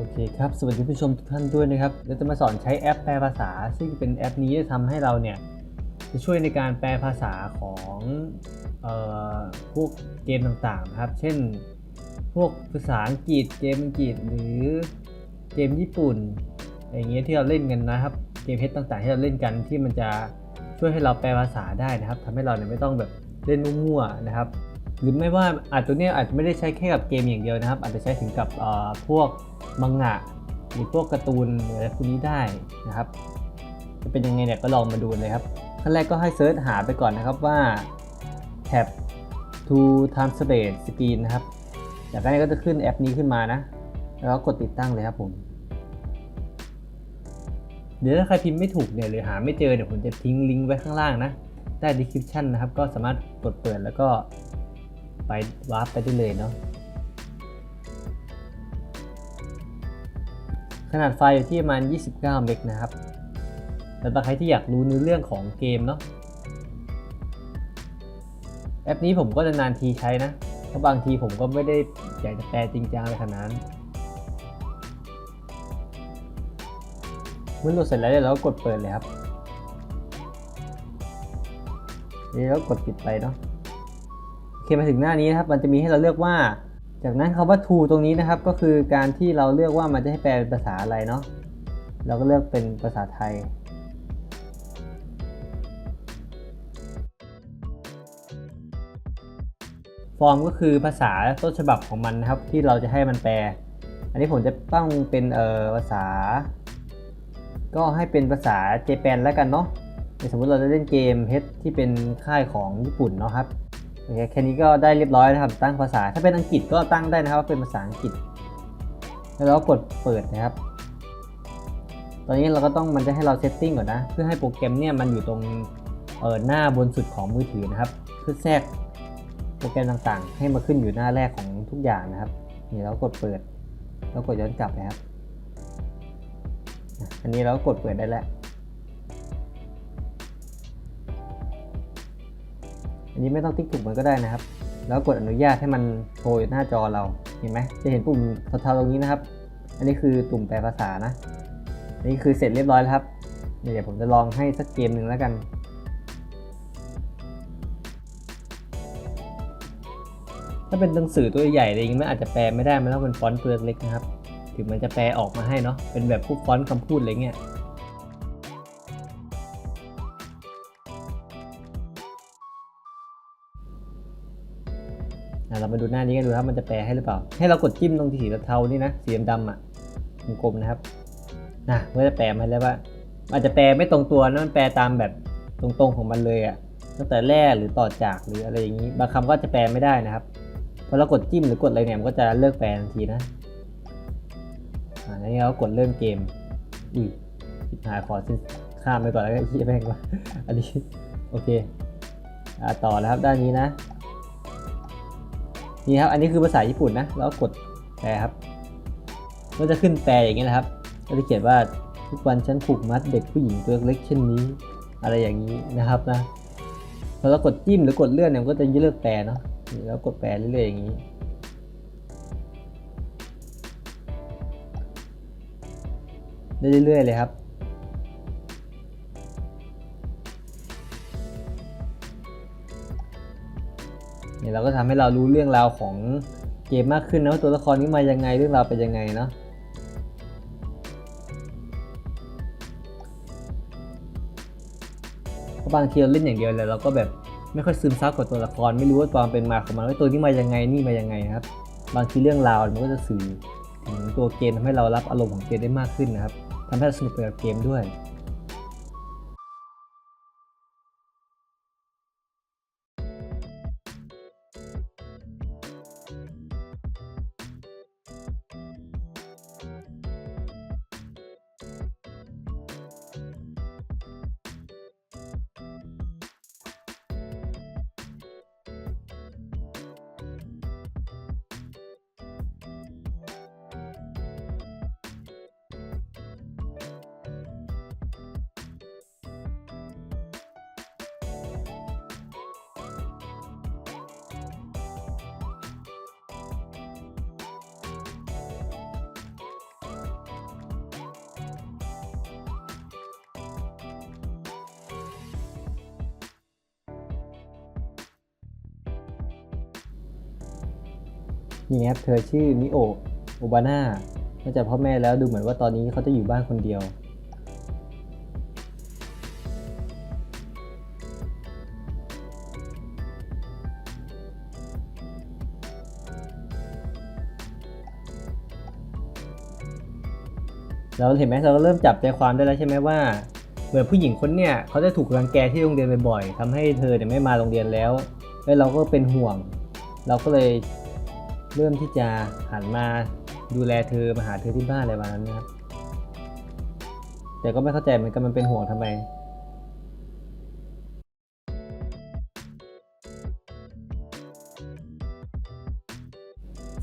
โอเคครับ สวัสดีผู้ชมทุกท่านด้วยนะครับ เราจะมาสอนใช้แอปแปลภาษา ซึ่งเป็นแอปนี้จะทำให้เราเนี่ยจะช่วยในการแปลภาษาของออพวกเกมต่างๆนะครับ เช่น พวกภาษาอังกฤษ เกมอังกฤษ หรือเกมญี่ปุ่น อย่างเงี้ยที่เราเล่นกันนะครับ เกมเพชรต่างๆ ที่เราเล่นกันที่มันจะช่วยให้เราแปลภาษาได้นะครับทำให้เราเนี่ยไม่ต้องแบบเล่นมั่วๆนะครับ หรือไม่ว่าอาจตัวเนี้ยอาจจะไม่ได้ใช้แค่กับเกมอย่างเดียวนะครับ อาจจะใช้ถึงกับพวก มังงะหรือพวกการ์ตูนหรืออะไรพวกนี้ได้นะครับ จะเป็นยังไงเนี่ยก็ลองมาดูเลยครับขั้นแรกก็ให้เซิร์ชหาไปก่อนนะครับว่าแท็บ to translate screen นะครับจากนั้นก็จะขึ้นแอปนี้ขึ้นมานะ แล้วกกดติดตั้งเลยครับผม เดี๋ยวถ้าใครพิมพ์ไม่ถูกเนี่ยหรือหาไม่เจอเดี๋ยวผมจะทิ้งลิงก์ไว้ข้างล่างนะใต้ description นะครับ ก็สามารถกดเปิดแล้วก็ไปวาร์ปไปได้เลยเนาะ ขนาดไฟอยู่ที่ประมาณ 29 เมกนะครับแต่ถ้าใครที่อยากรู้เนื้อเรื่องของเกมเนาะแอปนี้ผมก็นานๆทีใช้นะเพราะบางทีผมก็ไม่ได้อยากจะแปลจริงจังอะไรขนาดนั้นเมื่อโหลดเสร็จแล้วเดี๋ยวเราก็กดเปิดเลยครับเดี๋ยวเรากดปิดไปเนาะโอเคมาถึงหน้านี้นะครับ มันจะมีให้เราเลือกว่า จากนั้นคำว่า to ตรงนี้นะครับก็คือการที่เราเลือกว่ามันจะให้แปลเป็นภาษาอะไรเนาะเราก็เลือกเป็นภาษาไทย ฟอร์มก็คือภาษาต้นฉบับของมันนะครับที่เราจะให้มันแปล อันนี้ผมจะต้องเป็นเอ่อภาษา ก็ให้เป็นภาษาเจแปนแล้วกันเนาะสมมติเราจะเล่นเกมเฮดที่เป็นค่ายของญี่ปุ่นเนาะครับ แค่นี้ก็ได้เรียบร้อยนะครับ ตั้งภาษา ถ้าเป็นอังกฤษก็ตั้งได้นะครับว่าเป็นภาษาอังกฤษ แล้วเรากดเปิดนะครับ ตอนนี้เราก็ต้องมันจะให้เราเซตติ้งก่อนนะ เพื่อให้โปรแกรมเนี่ยมันอยู่ตรงเออหน้าบนสุดของมือถือนะครับ เพื่อแทรกโปรแกรมต่างๆ ให้มาขึ้นอยู่หน้าแรกของทุกอย่างนะครับ นี่เรากดเปิด แล้วกดย้อนกลับนะครับ อันนี้เรากดเปิดได้แล้ว นนี้ไม่ต้องติ๊กถูกมันก็ได้นะครับ แล้วกดอนุญาตให้มันโชว์อยู่หน้าจอเรา เห็นไหม จะเห็นปุ่มเทาๆตรงนี้นะครับ อันนี้คือตุ่มแปลภาษานะนนี้คือเสร็จเรียบร้อยแล้วครับ เดี๋ยวผมจะลองให้สักเกมหนึ่งแล้วกันถ้าเป็นหนังสือตัวใหญ่อะไรอย่างงี้มันอาจจะแปลไม่ได้มันต้องเป็นฟอนต์ตัวเล็กนะครับ ถึงมันจะแปลออกมาให้เนาะ เป็นแบบพวกฟอนต์คำพูดอะไรเงี้ย อะเรามาดูหน้านี้กันดูครับมันจะแปลให้หรือเปล่า ให้เรากดจิ้มตรงที่สีเทานี่นะสีดำๆอะกลมๆนะครับนะเมื่อจะแปลมาแล้วว่าอาจจะแปลไม่ตรงตัวนะมันแปลตามแบบตรงๆของมันเลยอะตั้งแต่แรกหรือต่อจากหรืออะไรอย่างนี้ บางคำก็จะแปลไม่ได้นะครับพอเรากดจิ้มหรือกดอะไรเนี่ยมันก็จะเลิกแปลทันทีนะอ่าแล้วนี้เรากดเริ่มเกมอุ้ยผิดหายขอสิ้นข้ามไปก่อนแล้วก็ชี้แม่งว่าอันนี้โอเคอ่าต่อแล้วครับด้านนี้นะ นี่ครับอันนี้คือภาษาญี่ปุ่นนะแล้วกดแปลครับก็จะขึ้นแปลอย่างนี้นะครับ ก็จะเขียนว่าทุกวันฉันผูกมัดเด็กผู้หญิงตัวเล็กเช่นนี้ อะไรอย่างนี้นะครับนะพอเรากดจิ้มหรือกดเลื่อนเนี่ยมันก็จะเลือกแปลเนาะแล้วกดแปลเรื่อยๆอย่างนี้ได้เรื่อยๆเลยครับ เนี่ยเราก็ทำให้เรารู้เรื่องราวของเกมมากขึ้นนะว่าตัวละครนี้มายังไงเรื่องราวเป็นยังไงเนาะเพราะบางทีเราเล่นอย่างเดียวเลยเราก็แบบไม่ค่อยซึมซับกับตัวละครไม่รู้ว่าความเป็นมาของมันว่าตัวนี้มายังไงนี่มายังไงครับ บางทีเรื่องราวมันก็จะสื่อถึงตัวเกมทำให้เรารับอารมณ์ของเกมได้มากขึ้นนะครับทำให้เราสนุกไปกับเกมด้วย นี่ครับเธอชื่อมิโอะโอบาน่านอกจากพ่อแม่แล้วดูเหมือนว่าตอนนี้เขาจะอยู่บ้านคนเดียว เราเห็นไหมเราก็เริ่มจับใจความได้แล้วใช่ไหมว่าเหมือนผู้หญิงคนเนี่ยเขาจะถูกรังแกที่โรงเรียนบ่อยๆทำให้เธอเนี่ยไม่มาโรงเรียนแล้วแล้วเราก็เป็นห่วง เราก็เลย เริ่มที่จะหันมาดูแลเธอมาหาเธอที่บ้านอะไรประมาณนั้นนะครับ แต่ก็ไม่เข้าใจเหมือนกันมันเป็นห่วงทำไม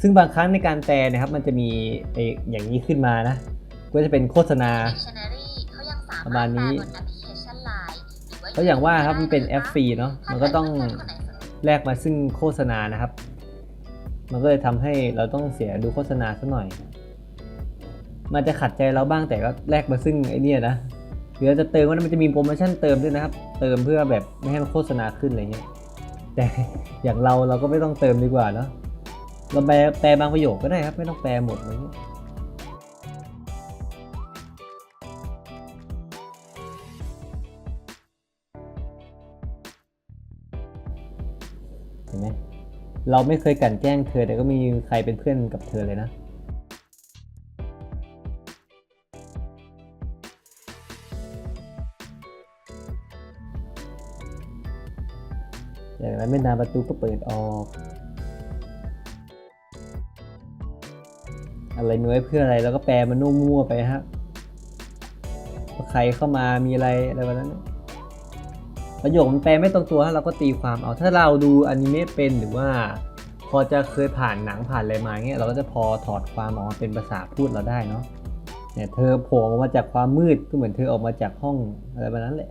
ซึ่งบางครั้งในการแปลนะครับ มันจะมีไอ้อย่างนี้ขึ้นมานะ ก็จะเป็นโฆษณาประมาณนี้เคชัน Line หรือว่าก็อย่างว่าครับมันเป็นแอปฟรีเนาะมันก็ต้องแลกมาซึ่งโฆษณานะครับ มันก็เลยทำให้เราต้องเสียดูโฆษณาสักหน่อย มันจะขัดใจเราบ้างแต่ก็แลกมาซึ่งไอเนี่ยนะหรือเราจะเติมว่ามันจะมีโปรโมชั่นเติมด้วยนะครับ เติมเพื่อแบบไม่ให้มันโฆษณาขึ้นอะไรเงี้ย แต่อย่างเราเราก็ไม่ต้องเติมดีกว่าเนาะ เราแปลแปลบางประโยคก็ได้ครับ ไม่ต้องแปลหมดอะไรเงี้ยเห็นไหม เราไม่เคยกลั่นแกล้งเธอแต่ก็มีใครเป็นเพื่อนกับเธอเลยนะ อย่างนั้นไม่นานประตูก็เปิดออก อะไรมีไว้เพื่ออะไรแล้วก็แปลมันนุ่มั่วไปฮะ ใครเข้ามามีอะไรอะไรแบบนั้นนะ ประโยคมันแปลไม่ตรงตัวถ้าเราก็ตีความเอา ถ้าเราดูอนิเมะเป็นหรือว่า พอจะเคยผ่านหนังผ่านอะไรมาเงี้ยเราก็จะพอถอดความออกมาเป็นภาษาพูดเราได้เนาะเนี่ยเธอโผล่ออกมาจากความมืดก็เหมือนเธอออกมาจากห้องอะไรแบบนั้นแหละ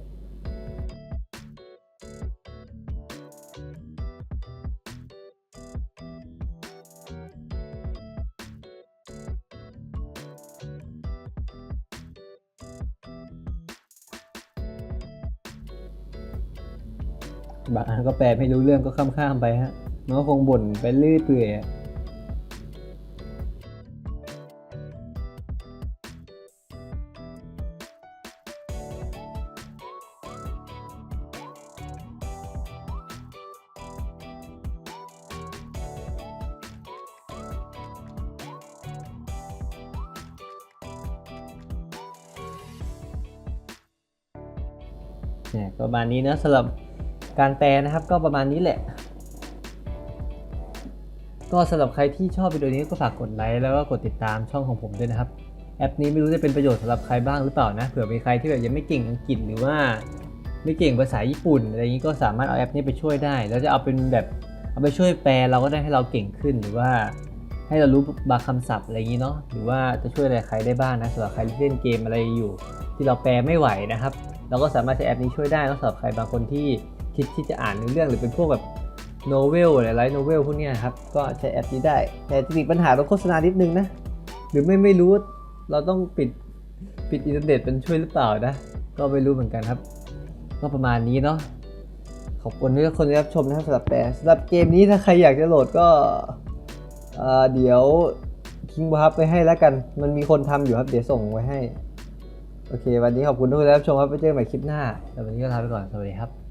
บางอันก็แปลไม่รู้เรื่องก็ข้ามๆไปฮะมันก็คงบ่นไปเรื่อยเปื่อยอะเนี่ยประมาณนี้นะสำหรับ การแปลนะครับก็ประมาณนี้แหละ ก็สำหรับใครที่ชอบวิดีโอนี้ก็ฝากกดไลค์แล้วก็กดติดตามช่องของผมด้วยนะครับ แอปนี้ไม่รู้จะเป็นประโยชน์สำหรับใครบ้างหรือเปล่านะเผื่อมีใครที่แบบยังไม่เก่งอังกฤษหรือว่าไม่เก่งภาษาญี่ปุ่นอะไรอย่างนี้ก็สามารถเอาแอปนี้ไปช่วยได้ แล้วจะเอาเป็นแบบเอาไปช่วยแปลเราก็ได้ให้เราเก่งขึ้นหรือว่าให้เรารู้บางคำศัพท์อะไรอย่างนี้เนาะหรือว่าจะช่วยอะไรใครได้บ้างนะสำหรับใครที่เล่นเกมอะไรอยู่ ที่เราแปลไม่ไหวนะครับ เราก็สามารถใช้แอปนี้ช่วยได้สำหรับใครบางคนที่ คิดที่จะอ่านเรื่องหรือเป็นพวกแบบโนเวลหรือไลท์โนเวลพวกนี้ครับ ก็ใช้แอปนี้ได้ แต่จะมีปัญหาตรงโฆษณานิดนึงนะ หรือไม่ไม่รู้เราต้องปิดปิดอินเทอร์เน็ตเป็นช่วยหรือเปล่านะ ก็ไม่รู้เหมือนกันครับ ก็ประมาณนี้เนาะขอบคุณทุกคนที่รับชมนะครับสำหรับแปลสำหรับเกมนี้ถ้าใครอยากจะโหลดก็เเดี๋ยวทิ้งบัฟไปให้แล้วกัน มันมีคนทำอยู่ครับ เดี๋ยวส่งไว้ให้ โอเค วันนี้ขอบคุณทุกคนที่รับชมครับ ไปเจอกันใหม่คลิปหน้าแต่วันนี้ก็ลาไปก่อน สวัสดีครับ